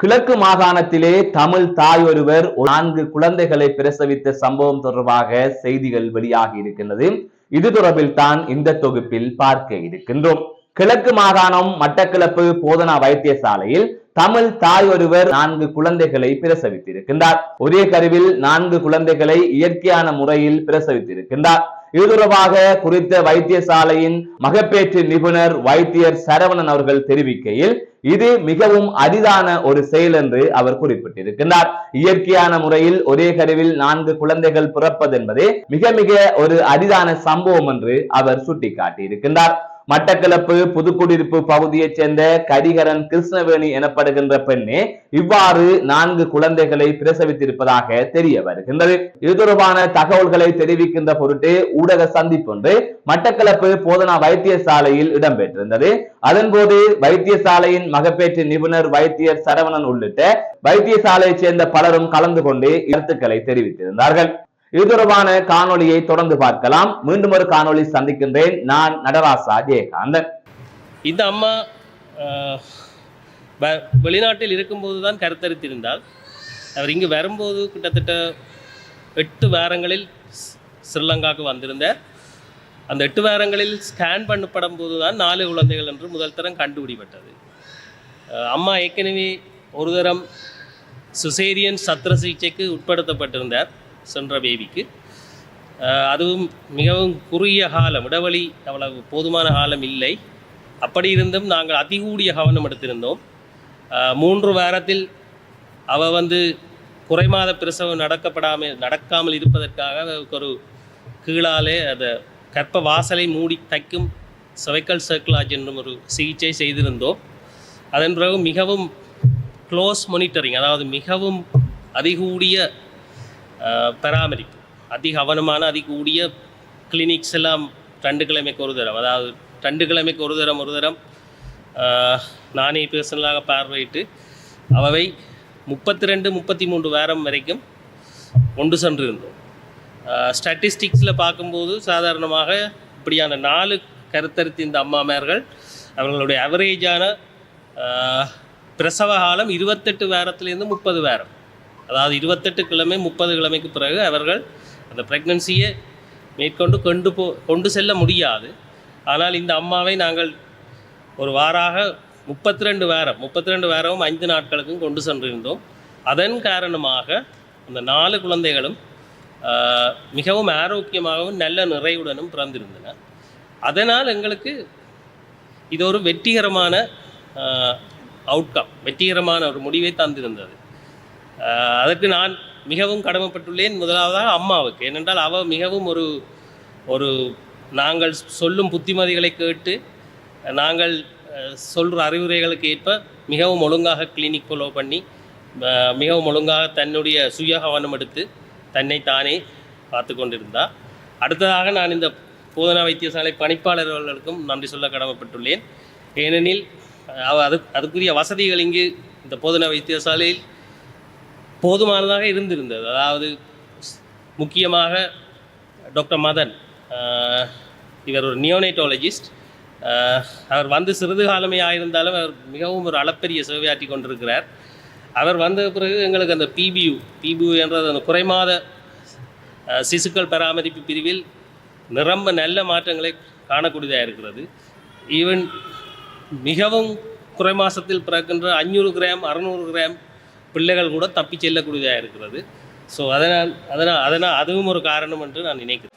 கிழக்கு மாகாணத்திலே தமிழ் தாய் ஒருவர் நான்கு குழந்தைகளை பிரசவித்த சம்பவம் தொடர்பாக செய்திகள் வெளியாகி இருக்கின்றது. இது தொடர்பில் தான் இந்த தொகுப்பில் பார்க்க இருக்கின்றோம். கிழக்கு மாகாணம் மட்டக்களப்பு போதனா வைத்தியசாலையில் தமிழ் தாய் ஒருவர் நான்கு குழந்தைகளை பிரசவித்திருக்கின்றார். ஒரே கருவில் நான்கு குழந்தைகளை இயற்கையான முறையில் பிரசவித்திருக்கின்றார். இது தொடர்பாக குறித்த வைத்தியசாலையின் மகப்பேற்று நிபுணர் வைத்தியர் சரவணன் அவர்கள் தெரிவிக்கையில் இது மிகவும் அரிதான ஒரு செயல் என்று அவர் குறிப்பிட்டிருக்கின்றார். இயற்கையான முறையில் ஒரே கருவில் நான்கு குழந்தைகள் பிறப்பது என்பதே மிக மிக ஒரு அரிதான சம்பவம் என்று அவர் சுட்டிக்காட்டியிருக்கின்றார். மட்டக்களப்பு புதுக்குடியிருப்பு பகுதியைச் சேர்ந்த கரிகரன் கிருஷ்ணவேணி எனப்படுகின்ற பெண்ணே இவ்வாறு நான்கு குழந்தைகளை பிரசவித்திருப்பதாக தெரிய வருகின்றது. இது தொடர்பான தகவல்களை தெரிவிக்கின்ற பொருட்டு ஊடக சந்திப்பொன்று மட்டக்களப்பு போதனா வைத்தியசாலையில் இடம்பெற்றிருந்தது. அதன்போது வைத்தியசாலையின் மகப்பேற்று நிபுணர் வைத்தியர் சரவணன் உள்ளிட்ட வைத்தியசாலையைச் சேர்ந்த பலரும் கலந்து கொண்டு கருத்துக்களை தெரிவித்திருந்தார்கள். இது தொடர்பான காணொளியை தொடர்ந்து பார்க்கலாம். மீண்டும் ஒரு காணொலி சந்திக்கின்றேன். நான் நடராசா ஜெயகாந்தன். இந்த அம்மா வ- வெளிநாட்டில் இருக்கும்போது தான் கருத்தரித்திருந்தால் அவர் இங்கு வரும்போது கிட்டத்தட்ட எட்டு வாரங்களில் ஸ்- ஸ்ரீலங்காவுக்கு வந்திருந்தார். அந்த எட்டு வாரங்களில் ஸ்கேன் பண்ணப்படும் போது தான் நாலு குழந்தைகள் என்று முதல் தரம் கண்டுபிடிப்பட்டது. அம்மா ஏற்கனவே ஒரு தரம் சுசேரியன் சத்திர சிகிச்சைக்கு உட்படுத்தப்பட்டிருந்தார். சென்ற பேபிக்கு அதுவும் மிகவும் குறுகிய காலம் இடைவெளி அவ்வளவு போதுமான காலம் இல்லை. அப்படி இருந்தும் நாங்கள் அதிகூடிய கவனம் எடுத்திருந்தோம். மூன்று வாரத்தில் அவ வந்து குறைமாத பிரசவம் நடக்கப்படாமல் நடக்காமல் இருப்பதற்காக ஒரு கீழாலே அதை கற்ப வாசலை மூடி தைக்கும் செவைக்கல் சர்க்கிளாஜ் என்னும் ஒரு சிகிச்சை செய்திருந்தோம். அதன் பிறகு மிகவும் க்ளோஸ் மானிட்டரிங் அதாவது மிகவும் அதிகூடிய பராமரிப்பு. அதி கவனமான அதிகூடிய கிளினிக்ஸ் எல்லாம் ரெண்டு கிழமைக்கு ஒரு தரம். அதாவது ரெண்டு கிழமைக்கு ஒரு தரம் ஒரு தரம். நானே பர்சனலாக பார்வையிட்டு அவை முப்பத்தி ரெண்டு முப்பத்தி மூன்று வாரம் வரைக்கும் கொண்டு சென்றிருந்தோம். ஸ்டாட்டிஸ்டிக்ஸில் பார்க்கும்போது சாதாரணமாக இப்படியான நாலு கருத்தரித்த இந்த அம்மாமார்கள் அவர்களுடைய அவரேஜான பிரசவ காலம் இருபத்தெட்டு வாரத்துலேருந்து முப்பது வாரம். அதாவது இருபத்தெட்டு கிழமை முப்பது கிழமைக்கு பிறகு அவர்கள் அந்த ப்ரெக்னன்சியை மேற்கொண்டு கொண்டு போ கொண்டு செல்ல முடியாது. ஆனால் இந்த அம்மாவை நாங்கள் ஒரு வாராக முப்பத்தி ரெண்டு வாரம் முப்பத்தி ரெண்டு வாரமும் ஐந்து நாட்களுக்கும் கொண்டு சென்றிருந்தோம். அதன் காரணமாக அந்த நாலு குழந்தைகளும் மிகவும் ஆரோக்கியமாகவும் நல்ல நிறைவுடனும் பிறந்திருந்தன. அதனால் எங்களுக்கு இது ஒரு வெற்றிகரமான அவுட்கம் வெற்றிகரமான ஒரு முடிவை தந்திருந்தது. அதற்கு நான் மிகவும் கடமைப்பட்டுள்ளேன் முதலாவதாக அம்மாவுக்கு. ஏனென்றால் அவள் மிகவும் ஒரு ஒரு நாங்கள் சொல்லும் புத்திமதிகளை கேட்டு நாங்கள் சொல்கிற அறிவுரைகளுக்கு ஏற்ப மிகவும் ஒழுங்காக கிளினிக் ஃபாலோ பண்ணி மிகவும் ஒழுங்காக தன்னுடைய சுய கவனம் எடுத்து தன்னை தானே பார்த்து கொண்டிருந்தார் அடுத்ததாக நான் இந்த போதனா வைத்தியசாலை பணிப்பாளர்களுக்கும் நன்றி சொல்ல கடமைப்பட்டுள்ளேன். ஏனெனில் அவ அது அதுக்குரிய வசதிகள் இங்கு இந்த போதனா வைத்தியசாலையில் போதுமானதாக இருந்திருந்தது. அதாவது முக்கியமாக டாக்டர் மதன் இவர் ஒரு நியோனைட்டாலஜிஸ்ட் அவர் வந்து சிறிது காலமே ஆயிருந்தாலும் அவர் மிகவும் ஒரு அளப்பரிய சேவையாற்றி கொண்டிருக்கிறார். அவர் வந்த பிறகு எங்களுக்கு அந்த பிபியு பிபியு என்றது அந்த குறைமாத சிசுக்கள் பராமரிப்பு பிரிவில் நிரம்ப நல்ல மாற்றங்களை காணக்கூடியதாக இருக்கிறது. ஈவன் மிகவும் குறை மாதத்தில் பிறக்கின்ற அஞ்சூறு கிராம் அறநூறு கிராம் பிள்ளைகள் கூட தப்பி செல்லக்கூடியதாக இருக்கிறது. ஸோ அதனால் அதனால் அதனால் அதுவும் ஒரு காரணம் என்று நான் நினைக்கிறேன்.